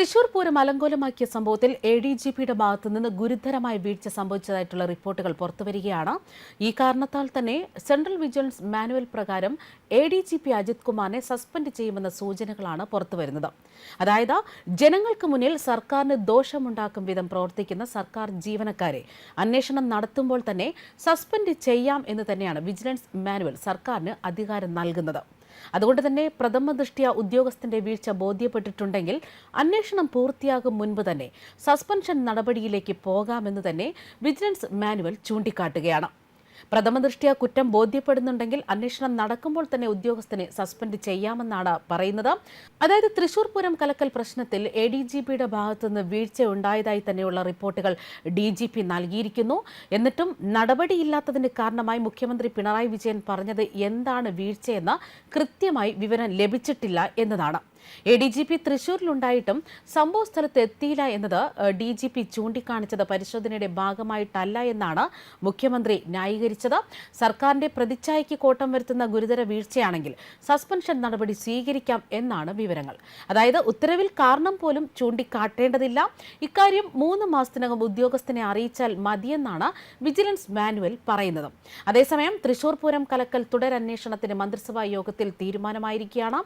തൃശൂർ പൂരം അലങ്കോലമാക്കിയ സംഭവത്തിൽ A D G പിയുടെ ഭാഗത്തു നിന്ന് ഗുരുതരമായ വീഴ്ച സംഭവിച്ചതായിട്ടുള്ള റിപ്പോർട്ടുകൾ പുറത്തുവരികയാണ്. ഈ കാരണത്താൽ തന്നെ സെൻട്രൽ വിജിലൻസ് മാനുവൽ പ്രകാരം A D G P Ajith കുമാറിനെ സസ്പെൻഡ് ചെയ്യുമെന്ന സൂചനകളാണ് പുറത്തുവരുന്നത്. അതായത് ജനങ്ങൾക്ക് മുന്നിൽ സർക്കാരിന് ദോഷമുണ്ടാക്കും വിധം പ്രവർത്തിക്കുന്ന സർക്കാർ ജീവനക്കാരെ അന്വേഷണം നടത്തുമ്പോൾ തന്നെ സസ്പെൻഡ് ചെയ്യാം എന്ന് തന്നെയാണ് വിജിലൻസ് മാനുവൽ സർക്കാരിന് അധികാരം നൽകുന്നത്. അതുകൊണ്ട് തന്നെ പ്രഥമ ദൃഷ്ടിയ ഉദ്യോഗസ്ഥന്റെ വീഴ്ച ബോധ്യപ്പെട്ടിട്ടുണ്ടെങ്കിൽ അന്വേഷണം പൂർത്തിയാകും മുൻപ് തന്നെ സസ്പെൻഷൻ നടപടിയിലേക്ക് പോകാമെന്ന് തന്നെ വിജിലൻസ് മാനുവൽ ചൂണ്ടിക്കാട്ടുകയാണ്. പ്രഥമ ദൃഷ്ടിയ കുറ്റം ബോധ്യപ്പെടുന്നുണ്ടെങ്കിൽ അന്വേഷണം നടക്കുമ്പോൾ തന്നെ ഉദ്യോഗസ്ഥനെ സസ്പെൻഡ് ചെയ്യാമെന്നാണ് പറയുന്നത്. അതായത് തൃശൂർ പൂരം കലക്കൽ പ്രശ്നത്തിൽ എ ഡി ജി പിയുടെ ഭാഗത്തുനിന്ന് വീഴ്ച ഉണ്ടായതായി തന്നെയുള്ള റിപ്പോർട്ടുകൾ ഡി ജി പി നൽകിയിരിക്കുന്നു. എന്നിട്ടും നടപടിയില്ലാത്തതിന് കാരണമായി മുഖ്യമന്ത്രി പിണറായി വിജയൻ പറഞ്ഞത് എന്താണ് വീഴ്ചയെന്ന് കൃത്യമായി വിവരം ലഭിച്ചിട്ടില്ല എന്നതാണ്. എ ഡി ജി പി തൃശൂരിലുണ്ടായിട്ടും സംഭവ സ്ഥലത്ത് എത്തിയില്ല എന്നത് ഡി ജി പി ചൂണ്ടിക്കാണിച്ചത് പരിശോധനയുടെ ഭാഗമായിട്ടല്ല എന്നാണ് മുഖ്യമന്ത്രി ന്യായീകരിച്ചത്. സർക്കാരിന്റെ പ്രതിച്ഛായയ്ക്ക് കോട്ടം വരുത്തുന്ന ഗുരുതര വീഴ്ചയാണെങ്കിൽ സസ്പെൻഷൻ നടപടി സ്വീകരിക്കാം എന്നാണ് വിവരങ്ങൾ. അതായത് ഉത്തരവിൽ കാരണം പോലും ചൂണ്ടിക്കാട്ടേണ്ടതില്ല. ഇക്കാര്യം മൂന്ന് മാസത്തിനകം ഉദ്യോഗസ്ഥനെ അറിയിച്ചാൽ മതിയെന്നാണ് വിജിലൻസ് മാനുവൽ പറയുന്നത്. അതേസമയം തൃശൂർ പൂരം കലക്കൽ തുടരന്വേഷണത്തിന് മന്ത്രിസഭാ യോഗത്തിൽ തീരുമാനമായിരിക്കുകയാണ്.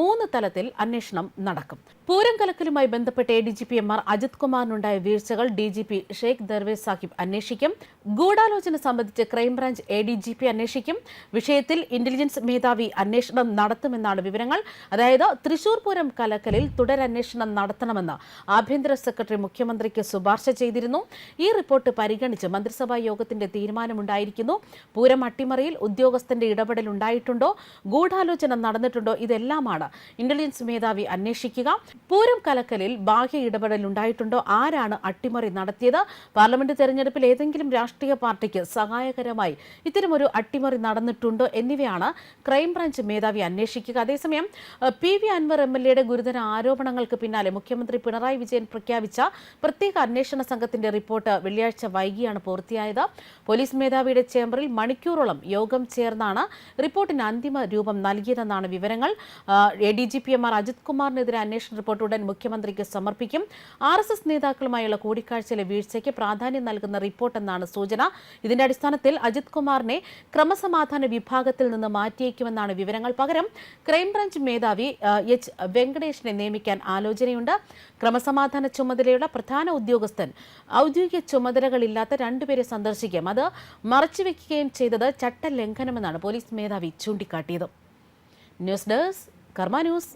മൂന്ന് തലത്തിൽ അന്വേഷണം നടക്കും. പൂരം കലക്കലുമായി ബന്ധപ്പെട്ട് A D G P M R Ajith കുമാറിനുണ്ടായ വീഴ്ചകൾ D G P Sheikh Darvesh Sahib അന്വേഷിക്കും. ഗൂഢാലോചന സംബന്ധിച്ച് crime branch A D G P അന്വേഷിക്കും. വിഷയത്തിൽ ഇന്റലിജൻസ് മേധാവി അന്വേഷണം നടത്തുമെന്നാണ് വിവരങ്ങൾ. അതായത് തൃശൂർ പൂരം കലക്കലിൽ തുടരന്വേഷണം നടത്തണമെന്ന് ആഭ്യന്തര സെക്രട്ടറി മുഖ്യമന്ത്രിക്ക് ശുപാർശ ചെയ്തിരുന്നു. ഈ റിപ്പോർട്ട് പരിഗണിച്ച് മന്ത്രിസഭാ യോഗത്തിന്റെ തീരുമാനമുണ്ടായിരിക്കുന്നു. പൂരം അട്ടിമറിയിൽ ഉദ്യോഗസ്ഥന്റെ ഇടപെടൽ ഉണ്ടായിട്ടുണ്ടോ? ഗൂഢാലോചന നടന്നിട്ടുണ്ടോ? ഇതെല്ലാമാണ് ഇന്റലിജൻസ് മേധാവി അന്വേഷിക്കുക. പൂരം കലക്കലിൽ ബാഹ്യ ഇടപെടൽ ഉണ്ടായിട്ടുണ്ടോ? ആരാണ് അട്ടിമറി നടത്തിയത്? പാർലമെന്റ് തെരഞ്ഞെടുപ്പിൽ ഏതെങ്കിലും രാഷ്ട്രീയ പാർട്ടിക്ക് സഹായകരമായി ഇത്തരമൊരു അട്ടിമറി നടന്നിട്ടുണ്ടോ എന്നിവയാണ് ക്രൈംബ്രാഞ്ച് മേധാവി അന്വേഷിക്കുക. അതേസമയം P V Anvar M L എയുടെ ഗുരുതര ആരോപണങ്ങൾക്ക് പിന്നാലെ മുഖ്യമന്ത്രി പിണറായി വിജയൻ പ്രഖ്യാപിച്ച പ്രത്യേക അന്വേഷണ സംഘത്തിന്റെ റിപ്പോർട്ട് വെള്ളിയാഴ്ച വൈകിയാണ് പൂർത്തിയായത്. പോലീസ് മേധാവിയുടെ ചേംബറിൽ മണിക്കൂറോളം യോഗം ചേർന്നാണ് റിപ്പോർട്ടിന് അന്തിമ രൂപം നൽകിയതെന്നാണ് വിവരങ്ങൾ. A D G P M R Ajith കുമാറിനെതിരെ അന്വേഷണ റിപ്പോർട്ട് ഉടൻ മുഖ്യമന്ത്രിക്ക് സമർപ്പിക്കും. ആർ എസ് എസ് നേതാക്കളുമായുള്ള കൂടിക്കാഴ്ചയിലെ വീഴ്ചയ്ക്ക് പ്രാധാന്യം നൽകുന്ന റിപ്പോർട്ടെന്നാണ് സൂചന. ഇതിന്റെ അടിസ്ഥാനത്തിൽ അജിത് കുമാറിനെ ക്രമസമാധാന വിഭാഗത്തിൽ നിന്ന് മാറ്റിയേക്കുമെന്നാണ് വിവരങ്ങൾ പകരം. ക്രൈംബ്രാഞ്ച് മേധാവി എച്ച് വെങ്കടേഷിനെ നിയമിക്കാൻ ആലോചനയുണ്ട്. ക്രമസമാധാന ചുമതലയുള്ള പ്രധാന ഉദ്യോഗസ്ഥൻ ഔദ്യോഗിക ചുമതലകളില്ലാത്ത രണ്ടുപേരെ സന്ദർശിക്കും. അത് മറച്ചുവെക്കുകയും ചെയ്തത് ചട്ടലംഘനമെന്നാണ് പോലീസ് മേധാവി ചൂണ്ടിക്കാട്ടിയത്. News desk Karma news.